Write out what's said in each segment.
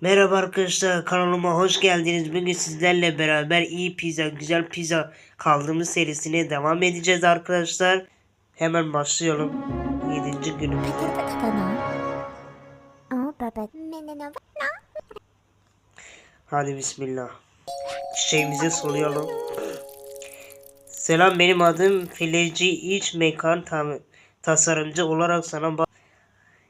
Merhaba arkadaşlar kanalıma hoş geldiniz. Bugün sizlerle beraber iyi pizza, güzel pizza kaldığımız serisine devam edeceğiz arkadaşlar. Hemen başlayalım. 7. günümüzde. Hadi bismillah. Çiçeğimize soruyorum. Selam benim adım Fileci İç Mekan Tamir tasarımcı olarak sana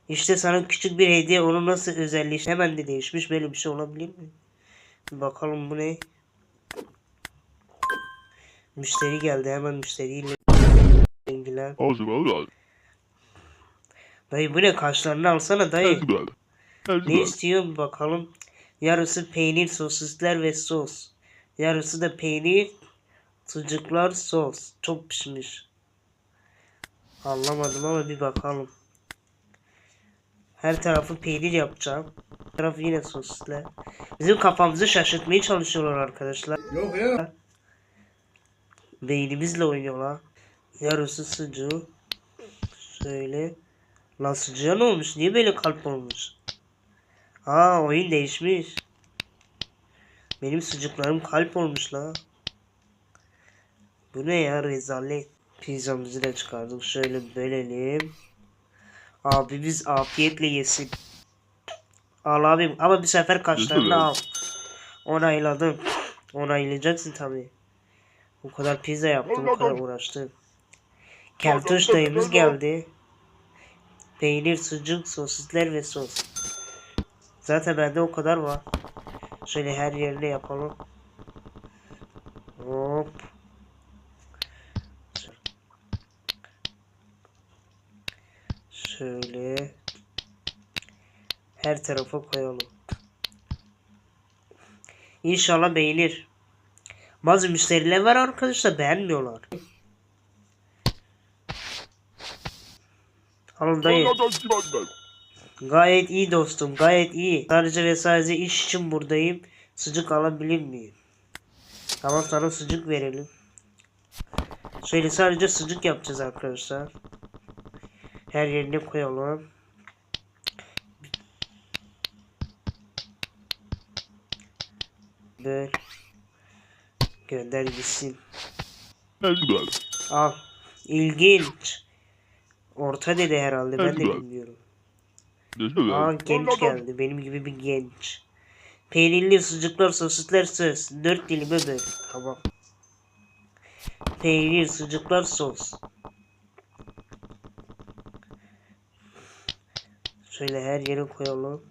işte sana küçük bir hediye onu nasıl özelleşti hemen de değişmiş böyle bir şey olabilir mi? Bakalım bu ne? Müşteri geldi hemen müşteriyle ilgilen. Dayı bu ne kaşlarını alsana dayı. Ne istiyor bakalım. Yarısı peynir, sosisler ve sos. Yarısı da peynir, sucuklar, sos. Çok pişmiş. Anlamadım ama bir bakalım. Her tarafı peynir yapacağım. Her tarafı yine sosisler. Bizim kafamızı şaşırtmaya çalışıyorlar arkadaşlar. Yok yok. Beynimizle oynuyorlar. Yarısı sucuğu. Şöyle. Lan sucuğa ne olmuş? Niye böyle kalp olmuş? Aa oyun değişmiş. Benim sucuklarım kalp olmuş la. Bu ne ya rezalet. Pizzamızı da çıkardık. Şöyle bölelim. Abi biz afiyetle yesin. Al abim ama bir sefer kaşlarını al. Onayladım. Onaylayacaksın tabii. Bu kadar pizza yaptım, bu kadar uğraştım. Keltoş dayımız geldi. Peynir, sucuk, sosisler ve sos. Zaten bende o kadar var. Şöyle her yerine yapalım. Hop. Şöyle. Her tarafa koyalım. İnşallah beğenir. Bazı müşteriler var arkadaşlar beğenmiyorlar. Alın dayı. Gayet iyi dostum, gayet iyi. Sadece ve sadece iş için buradayım. Sucuk alabilir miyim? Tamam sana sucuk verelim. Şöyle sadece sucuk yapacağız arkadaşlar. Her yerine koyalım. Böyle. Gönder gitsin. Al. İlginç. Orta dedi herhalde ben de bilmiyorum. Aa genç geldi. Benim gibi bir genç. Peynirli sucuklar, sosisler sos. Dört dilime böl. Tamam. Peynir, sucuklar, sos. Şöyle her yere koyalım.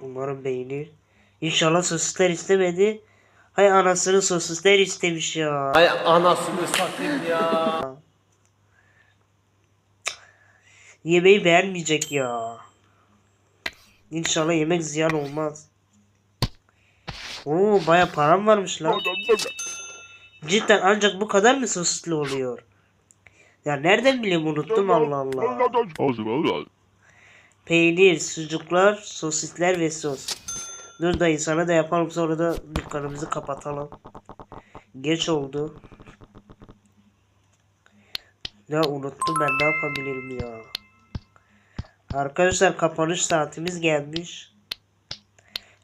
Umarım beğenir. İnşallah sosisler istemedi. Hay anasını sosisler istemiş ya. Ay anasını satayım ya. Yemeği beğenmeyecek ya. İnşallah yemek ziyan olmaz. Oo baya param varmış lan. Cidden ancak bu kadar mı sosisli oluyor? Ya nereden bileyim unuttum Allah Allah. Peynir, sucuklar, sosisler ve sos. Dur dayı sana da yapalım sonra da dükkanımızı kapatalım. Geç oldu. Ya unuttum ben ne yapabilirim ya. Arkadaşlar kapanış saatimiz gelmiş.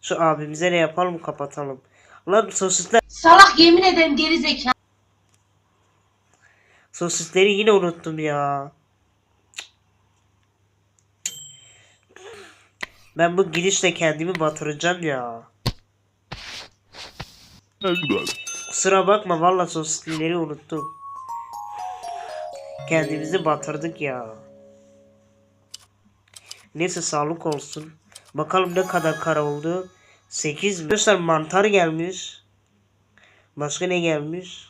Şu abimize ne yapalım kapatalım. Lan sosisler Salak yemin ederim geri zeka. sosisleri yine unuttum ya. Ben bu gidişle kendimi batıracağım ya. Kusura bakma valla sosislileri unuttum. Kendimizi batırdık ya. Neyse sağlık olsun. Bakalım ne kadar kara oldu. 8 mi? Arkadaşlar mantar gelmiş. Başka ne gelmiş?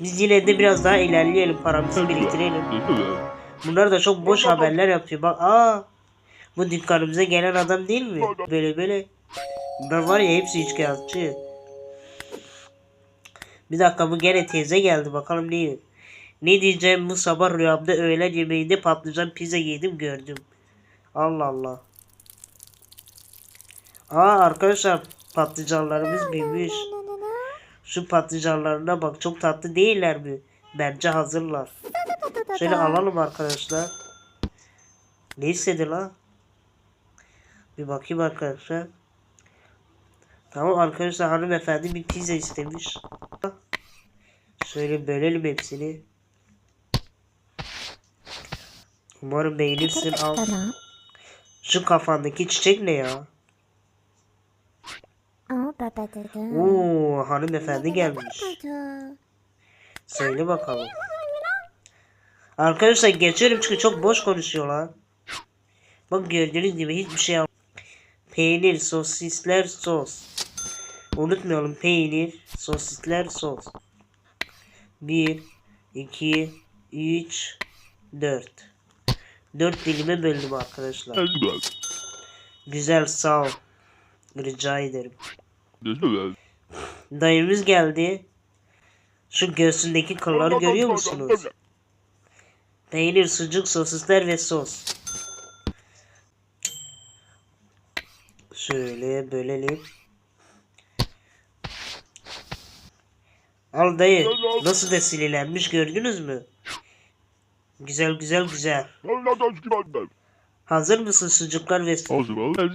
Biz yine de biraz daha ilerleyelim paramızı biriktirelim. Bunlar da çok boş haberler yapıyor. Bak aa bu dükkanımıza gelen adam değil mi? Böyle böyle. Bunlar var ya hepsi üçkağıtçı. Bir dakika bu gene teyze geldi bakalım ne Ne diyeceğim bu sabah rüyamda öğlen yemeğinde patlıcan pizza yedim gördüm. Allah Allah. Aa arkadaşlar patlıcanlarımız büyümüş. Şu patlıcanlarına bak çok tatlı değiller mi? Bence hazırlar. Şöyle alalım arkadaşlar. Ne istedi la? Bir bakayım arkadaşlar. Tamam arkadaşlar hanımefendi bir pizza istemiş. Şöyle bölelim hepsini. Umarım beğenirsin al. Şu kafandaki çiçek ne ya? Oo hanımefendi gelmiş. Söyle bakalım. Arkadaşlar geçiyorum çünkü çok boş konuşuyorlar. Bak gördüğünüz gibi hiçbir şey al. Peynir, sosisler, sos. Unutmayalım peynir, sosisler, sos. 1, 2, 3, 4. 4 dilime böldüm arkadaşlar. Güzel sağ ol. Rica ederim. Dayımız geldi. Şu göğsündeki kılları görüyor musunuz? Peynir, sucuk, sosisler ve sos. Şöyle bölelim. Al dayı. Nasıl da sililenmiş gördünüz mü? Güzel güzel güzel. Hazır mısın sucuklar ve sos?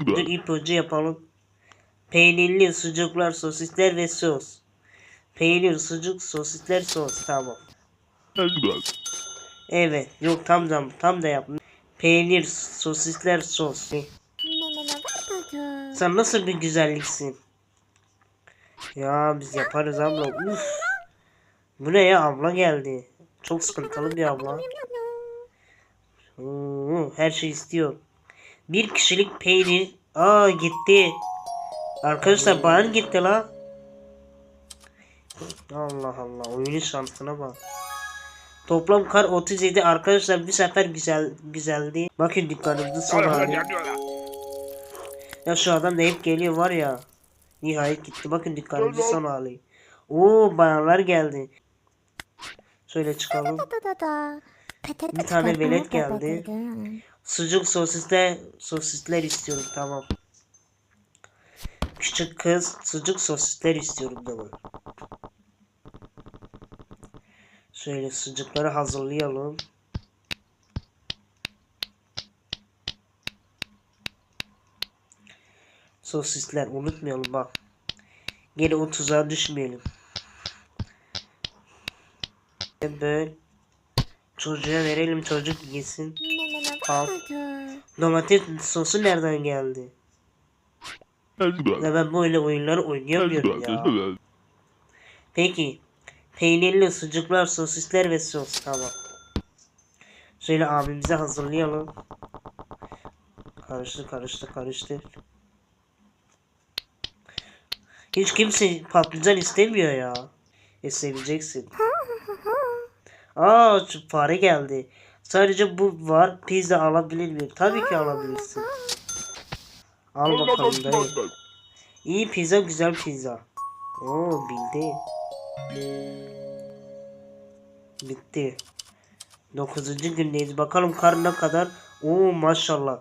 Dur ipucu yapalım. Peynirli sucuklar, sosisler ve sos. Peynir, sucuk, sosisler, sos. Tamam. Evet. Yok tam da tam da yaptım. Peynir, sosisler, sos. Sen nasıl bir güzelliksin? Ya biz yaparız abla. Uf. Bu ne ya abla geldi. Çok sıkıntılı bir abla. Oo, her şey istiyor. Bir kişilik peynir. Aa gitti. Arkadaşlar bana gitti la. Allah Allah oyunun şansına bak. Toplam kar 37 arkadaşlar bir sefer güzel güzeldi. Bakın dükkanımızı son hali. Ya şu adam da hep geliyor var ya. Nihayet gitti. Bakın dükkanımızı son hali. Oo bayanlar geldi. Şöyle çıkalım. Bir tane velet geldi. Sucuk sosisler sosisler istiyorum tamam. Küçük kız sucuk sosisler istiyorum da var. Şöyle sucukları hazırlayalım. Sosisler unutmayalım bak. Gene o tuzağa düşmeyelim. Böyle çocuğa verelim çocuk yesin. Al. Domates sosu nereden geldi? Ya ben böyle oyunları oynayamıyorum ya. Peki. Peynirli sucuklar, sosisler ve sos. Tamam. Şöyle abimize hazırlayalım. Karıştı karıştı karıştı. Hiç kimse patlıcan istemiyor ya. E seveceksin. Aa şu fare geldi. Sadece bu var. Pizza alabilir miyim? Tabii ki alabilirsin. Al bakalım dayı. İyi pizza güzel pizza. Oo bildi. Bitti. Dokuzuncu gündeyiz. Bakalım kar ne kadar. Oo maşallah.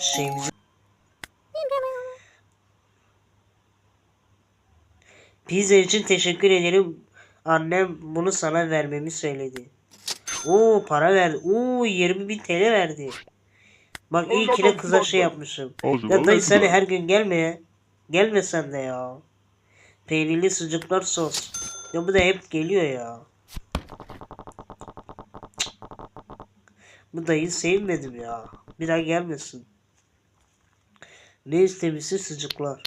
Şeyimizi Pizza için teşekkür ederim. Annem bunu sana vermemi söyledi. Oo para verdi. Oo 20 bin TL verdi. Bak iyi ki de kıza şey yapmışım. Ya dayı sen de güzel. her gün gelme. Gelme sen de ya. Peynirli sucuklar sos. Ya bu da hep geliyor ya. Bu dayıyı sevmedim ya. Bir daha gelmesin. Ne istemişsin sucuklar.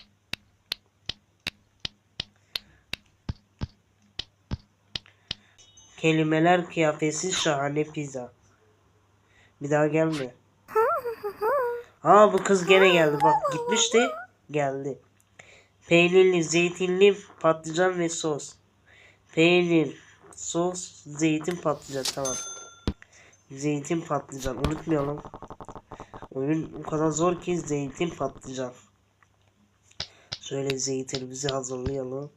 Kelimeler kıyafeti şahane pizza. Bir daha gelme. Aa bu kız gene geldi bak gitmişti geldi. Peynirli, zeytinli, patlıcan ve sos. Peynir, sos, zeytin, patlıcan tamam. Zeytin, patlıcan unutmayalım. Oyun o kadar zor ki zeytin, patlıcan. Şöyle zeytinimizi hazırlayalım.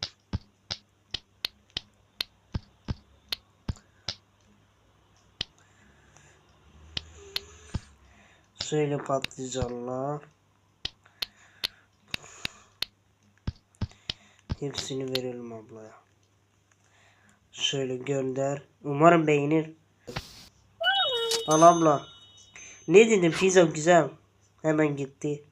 Şöyle patlıcanlar. Hepsini verelim ablaya. Şöyle gönder. Umarım beğenir. Al abla. Ne dedim pizza güzel. Hemen gitti.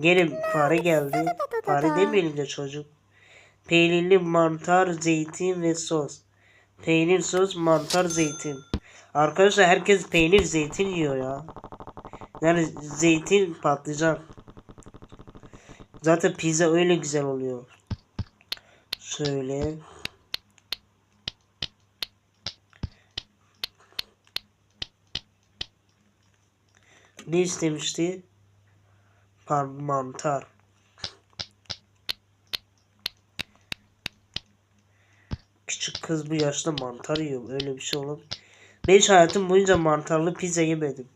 Gelin fare geldi. Fare demeyelim de çocuk. Peynirli mantar, zeytin ve sos. Peynir, sos, mantar, zeytin. Arkadaşlar herkes peynir, zeytin yiyor ya. Yani zeytin, patlıcan. Zaten pizza öyle güzel oluyor. Şöyle. Ne istemişti? Par mantar. Küçük kız bu yaşta mantar yiyor. Öyle bir şey olabilir. Hiç hayatım boyunca mantarlı pizza yemedim.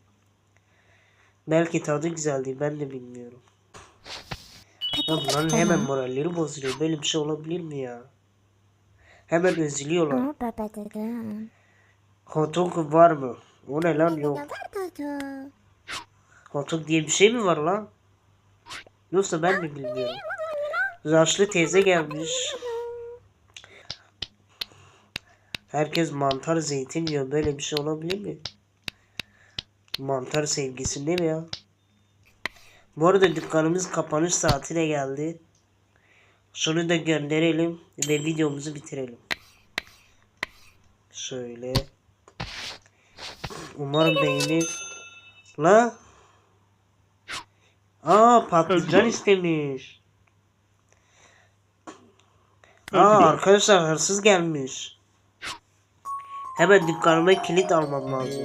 Belki tadı güzeldi. Ben de bilmiyorum. Ya bunların hemen moralleri bozuluyor. Böyle bir şey olabilir mi ya? Hemen üzülüyorlar. Papa Dodo. Hot dog var mı? O ne lan yok. Dodo. Hot dog diye bir şey mi var lan? Yoksa ben mi bilmiyorum. Yaşlı teyze gelmiş. Herkes mantar zeytin yiyor. Böyle bir şey olabilir mi? Mantar sevgisinde mi ya? Bu arada dükkanımız kapanış saatine geldi. Şunu da gönderelim ve videomuzu bitirelim. Şöyle. Umarım beğenir. La. Aa patlıcan istemiş. Aa arkadaşlar hırsız gelmiş. Hemen dükkanıma kilit almam lazım.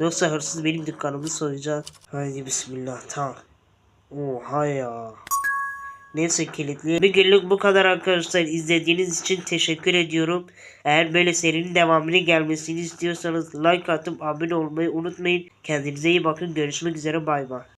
Yoksa hırsız benim dükkanımı soyacak. Haydi bismillah tamam. Oha ya. Neyse kilitli. Bir günlük bu kadar arkadaşlar. İzlediğiniz için teşekkür ediyorum. Eğer böyle serinin devamını gelmesini istiyorsanız like atıp abone olmayı unutmayın. Kendinize iyi bakın. Görüşmek üzere bay bay.